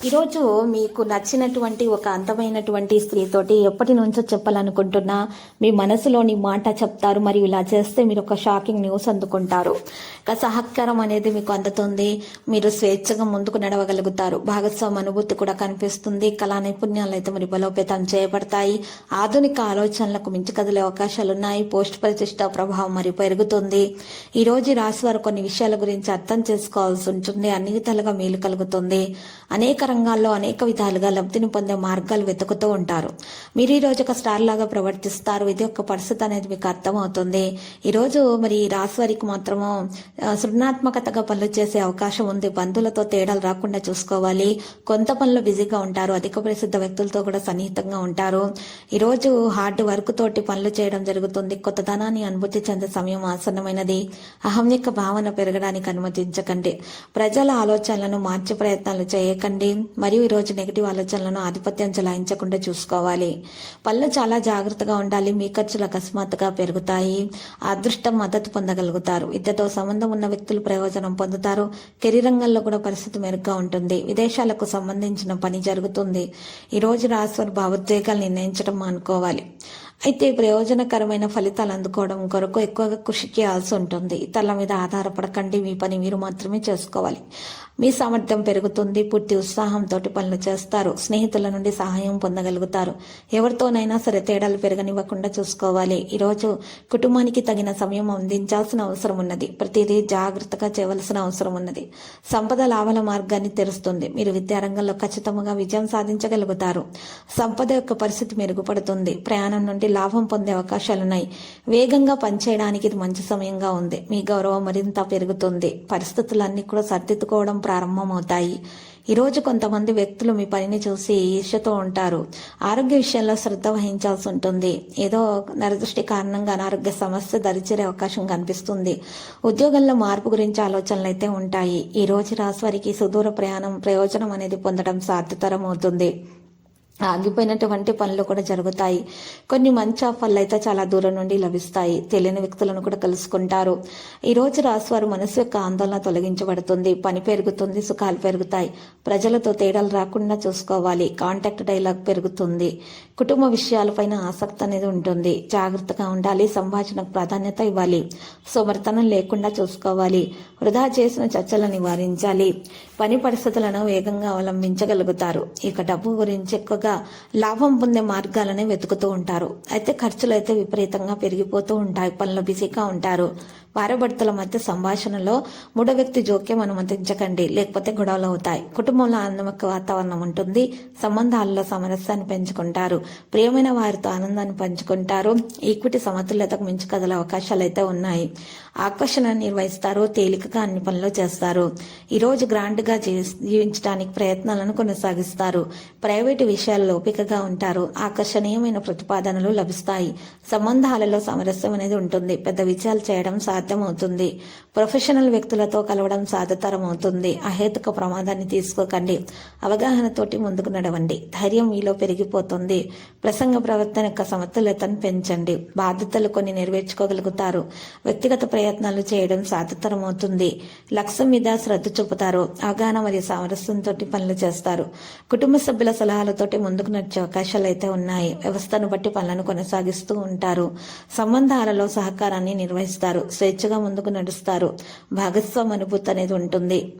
ఈరోజు మీకు నచ్చినటువంటి ఒక అందమైనటువంటి స్త్రీతోటి ఎప్పటి నుంచో చెప్పాలనుకుంటున్నా మీ మనసులోని మాట చెప్తారు మరియు ఇలా చేస్తే మీరు ఒక షాకింగ్ న్యూస్ అందుకుంటారు. ఒక సహకారం అనేది మీకు అందుతుంది మీరు స్వేచ్ఛగా ముందుకు నడవగలుగుతారు. భాగస్వామి అనుభూతి కూడా కనిపిస్తుంది. కళా నైపుణ్యాలు అయితే మరి బలోపేతం చేయబడతాయి. ఆధునిక ఆలోచనలకు మించి కదిలే అవకాశాలు ఉన్నాయి. పోస్ట్ ప్రతిష్ట ప్రభావం మరి పెరుగుతుంది. ఈరోజు రోజు రాశి వారు కొన్ని విషయాల గురించి అర్థం చేసుకోవాల్సి ఉంటుంది. అన్ని విధాలుగా మేలు కలుగుతుంది. అనేక రంగాల్లో అనేక విధాలుగా లబ్ధిని పొందే మార్గాలు వెతుకుతూ ఉంటారు. మీరు ఈ రోజు ఒక స్టార్ లాగా ప్రవర్తిస్తారు. ఇది ఒక పరిస్థితి అనేది మీకు అర్థమవుతుంది. ఈరోజు మరి ఈ రాశి వారికి మాత్రము సృజనాత్మకతగా పనులు చేసే అవకాశం ఉంది. బంధువులతో తేడాలు రాకుండా చూసుకోవాలి. కొంత పనులు బిజీగా ఉంటారు. అధిక ప్రసిద్ధ వ్యక్తులతో కూడా సన్నిహితంగా ఉంటారు. ఈరోజు హార్డ్ వర్క్ తోటి పనులు చేయడం జరుగుతుంది. కొత్తదనాన్ని అనుభూతి చెందే సమయం ఆసన్నమైనది. అహంయక భావన పెరగడానికి అనుమతించకండి. ప్రజల ఆలోచనలను మార్చే ప్రయత్నాలు చేయకండి. మరియు ఈ రోజు నెగిటివ్ ఆలోచనలను ఆధిపత్యం చెలాయించకుండా చూసుకోవాలి. పనులు చాలా జాగ్రత్తగా ఉండాలి. మీ ఖర్చులు అకస్మాత్తుగా పెరుగుతాయి. అదృష్టం మద్దతు పొందగలుగుతారు. విద్యతో సంబంధం ఉన్న వ్యక్తులు ప్రయోజనం పొందుతారు. కెరీర్ రంగంలో కూడా పరిస్థితి మెరుగ్గా ఉంటుంది. విదేశాలకు సంబంధించిన పని జరుగుతుంది. ఈ రోజు రాశివారి భావోద్వేగాలు నిర్ణయించడం అనుకోవాలి అయితే ప్రయోజనకరమైన ఫలితాలు అందుకోవడం కొరకు ఎక్కువగా కృషి చేయాల్సి ఉంటుంది. ఇతరుల మీద ఆధారపడకండి. మీ పని మీరు మాత్రమే చేసుకోవాలి. మీ సామర్థ్యం పెరుగుతుంది పూర్తి ఉత్సాహంతో పనులు చేస్తారు స్నేహితుల నుండి సహాయం పొందగలుగుతారు. ఎవరితోనైనా సరే తేడాలు పెరగనివ్వకుండా చూసుకోవాలి. ఈరోజు కుటుంబానికి తగిన సమయం అందించాల్సిన అవసరం ఉన్నది. ప్రతిదీ జాగ్రత్తగా చేయవలసిన అవసరం ఉన్నది. సంపద లాభాల మార్గాన్ని తెరుస్తుంది. మీరు విద్యారంగంలో ఖచ్చితంగా విజయం సాధించగలుగుతారు. సంపద యొక్క పరిస్థితి మెరుగుపడుతుంది. ప్రయాణం నుండి లాభం పొందే అవకాశాలున్నాయి. వేగంగా పనిచేయడానికి ఇది మంచి సమయంగా ఉంది. మీ గౌరవం మరింత పెరుగుతుంది. పరిస్థితులన్నీ కూడా సర్దిద్దుకోవడం ప్రారంభమవుతాయి ఈరోజు కొంతమంది వ్యక్తులు మీ పనిని చూసి ఈర్ష్యతో ఉంటారు. ఆరోగ్య విషయంలో శ్రద్ధ వహించాల్సి ఉంటుంది. ఏదో నరదృష్టి కారణంగా అనారోగ్య సమస్య దరిచేరే అవకాశం కనిపిస్తుంది. ఉద్యోగంలో మార్పు గురించి ఆలోచనలు అయితే ఉంటాయి. ఈ రోజు రాశి వారికి సుదూర ప్రయాణం ప్రయోజనం అనేది పొందడం సాధ్యతరం అవుతుంది ఆగిపోయినటువంటి పనులు కూడా జరుగుతాయి. కొన్ని మంచి ఆఫర్లు అయితే చాలా దూరం నుండి లభిస్తాయి. తెలియని వ్యక్తులను కూడా కలుసుకుంటారు. ఈ రోజు రాశివారు మనసు యొక్క ఆందోళన తొలగించబడుతుంది. పని పెరుగుతుంది సుఖాలు పెరుగుతాయి. ప్రజలతో తేడాలు రాకుండా చూసుకోవాలి. కాంటాక్ట్ డైలాగ్ పెరుగుతుంది. కుటుంబ విషయాలపైన ఆసక్తి అనేది ఉంటుంది. జాగ్రత్తగా ఉండాలి. సంభాషణకు ప్రాధాన్యత ఇవ్వాలి. సోమర్తనం లేకుండా చూసుకోవాలి. వృధా చేసిన చర్చలను నివారించాలి. పని పరిస్థితులను వేగంగా అవలంబించగలుగుతారు. ఇక డబ్బు గురించి ఎక్కువగా లాభం పొందే మార్గాలనే వెతుకుతూ ఉంటారు. అయితే ఖర్చులు అయితే విపరీతంగా పెరిగిపోతూ ఉంటాయి. పనులు బిజీగా ఉంటారు. భార్యభర్తల మధ్య సంభాషణలో మూడో వ్యక్తి జోక్యం అనుమతించకండి. లేకపోతే గొడవలు అవుతాయి. కుటుంబంలో ఆనందమక వాతావరణం ఉంటుంది. సంబంధాలలో సామరస్యాన్ని పెంచుకుంటారు. ప్రియమైన వారితో ఆనందాన్ని పంచుకుంటారు. ఈక్విటీ సమతుల్యతకు మించి కదలే అవకాశాలు అయితే ఉన్నాయి. ఆకర్షణ నిర్వహిస్తారు. తేలికగా అన్ని పనులు చేస్తారు. ఈ రోజు గ్రాండ్గా జీవించడానికి ప్రయత్నాలను కొనసాగిస్తారు. ప్రైవేటు విషయాల్లో ఓపికగా ఉంటారు. ఆకర్షణీయమైన ప్రతిపాదనలు లభిస్తాయి. సంబంధాలలో సామరస్యం అనేది ఉంటుంది. పెద్ద విజయాలు చేయడం సాధ్యం. సాధ్యమవుతుంది. ప్రొఫెషనల్ వ్యక్తులతో కలవడం సాధ్యతరం అవుతుంది అహేతుక ప్రమాదాన్ని తీసుకోకండి. అవగాహనతోటి ముందుకు నడవండి. ధైర్యం మీలో పెరిగిపోతుంది. ప్రసంగ ప్రవర్తన యొక్క సమతుల్యతను పెంచండి. బాధ్యతలు కొన్ని నెరవేర్చుకోగలుగుతారు. వ్యక్తిగత ప్రయత్నాలు చేయడం సాధ్యతరం అవుతుంది లక్ష్యం మీద శ్రద్ధ చూపుతారు. అవగాహన మరియు సామరస్యంతో పనులు చేస్తారు. కుటుంబ సభ్యుల సలహాలతోటి ముందుకు నడిచే అవకాశాలు అయితే ఉన్నాయి. వ్యవస్థను బట్టి పనులను కొనసాగిస్తూ ఉంటారు. సంబంధాలలో సహకారాన్ని నిర్వహిస్తారు. స్వేచ్ఛ స్వేచ్ఛగా ముందుకు నడుస్తారు. భాగస్వామ అనుభూతి అనేది ఉంటుంది.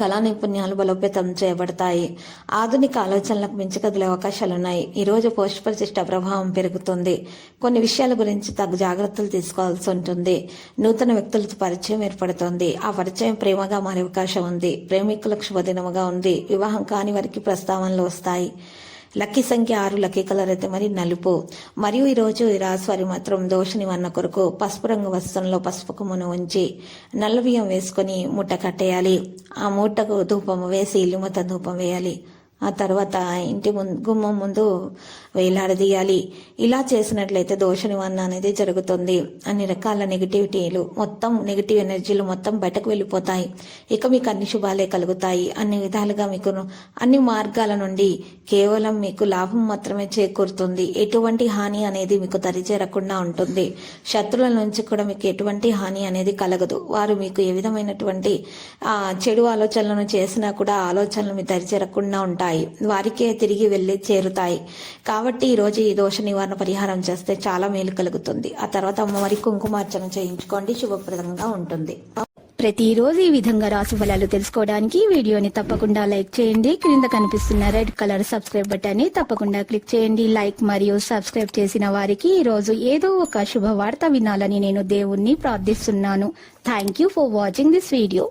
కళా నైపుణ్యాలు బలోపేతం చేయబడతాయి. ఆధునిక ఆలోచనలకు మించి కదిలే అవకాశాలున్నాయి. ఈ రోజు పోస్ట్ ప్రతిష్ట ప్రభావం పెరుగుతుంది. కొన్ని విషయాల గురించి తగు జాగ్రత్తలు తీసుకోవాల్సి ఉంటుంది. నూతన వ్యక్తులతో పరిచయం ఏర్పడుతుంది. ఆ పరిచయం ప్రేమగా మారే అవకాశం ఉంది. ప్రేమికులకు శుభదినముగా ఉంది. వివాహం కాని వారికి ప్రస్తావనలు వస్తాయి. లక్కీ సంఖ్య ఆరు లక్కీ కలర్ అయితే మరి నలుపు. మరియు ఈరోజు రోజు ఈ వారి మాత్రం దోష నివారణ కొరకు పసుపు రంగు వస్త్రంలో పసుపు కొమ్మను ఉంచి నల్ల బియ్యం వేసుకొని మూట కట్టేయాలి. ఆ మూటకు ధూపం వేసి ఇల్లు ధూపం వేయాలి. ఆ తర్వాత ఇంటి ముందు గుమ్మం ముందు వేలాడదీయాలి. ఇలా చేసినట్లయితే దోష నివారణ అనేది జరుగుతుంది. అన్ని రకాల నెగిటివిటీలు మొత్తం నెగిటివ్ ఎనర్జీలు మొత్తం బయటకు వెళ్ళిపోతాయి. ఇక మీకు అన్ని శుభాలే కలుగుతాయి. అన్ని విధాలుగా మీకు అన్ని మార్గాల నుండి కేవలం మీకు లాభం మాత్రమే చేకూరుతుంది. ఎటువంటి హాని అనేది మీకు దరిచేరకుండా ఉంటుంది. శత్రువుల నుంచి కూడా మీకు ఎటువంటి హాని అనేది కలగదు. వారు మీకు ఏ విధమైనటువంటి చెడు ఆలోచనలను చేసినా కూడా ఆలోచనలు మీ దరిచేరకుండా ఉంటాయి. వారికే తిరిగి వెళ్ళి చేరుతాయి. కాబట్టి ఈ రోజు ఈ దోష నివారణ పరిహారం చేస్తే చాలా మేలు కలుగుతుంది. ఆ తర్వాత అమ్మవారి కుంకుమార్చన చేయించుకోండి. శుభప్రదంగా ఉంటుంది. ప్రతిరోజు ఈ విధంగా రాశి ఫలాలు తెలుసుకోవడానికి వీడియోని తప్పకుండా లైక్ చేయండి. క్రింద కనిపిస్తున్న రెడ్ కలర్ సబ్స్క్రైబ్ బటన్ని తప్పకుండా క్లిక్ చేయండి. లైక్ మరియు సబ్స్క్రైబ్ చేసిన వారికి ఈ రోజు ఏదో ఒక శుభవార్త వినాలని నేను దేవుణ్ణి ప్రార్థిస్తున్నాను. Thank you for watching this video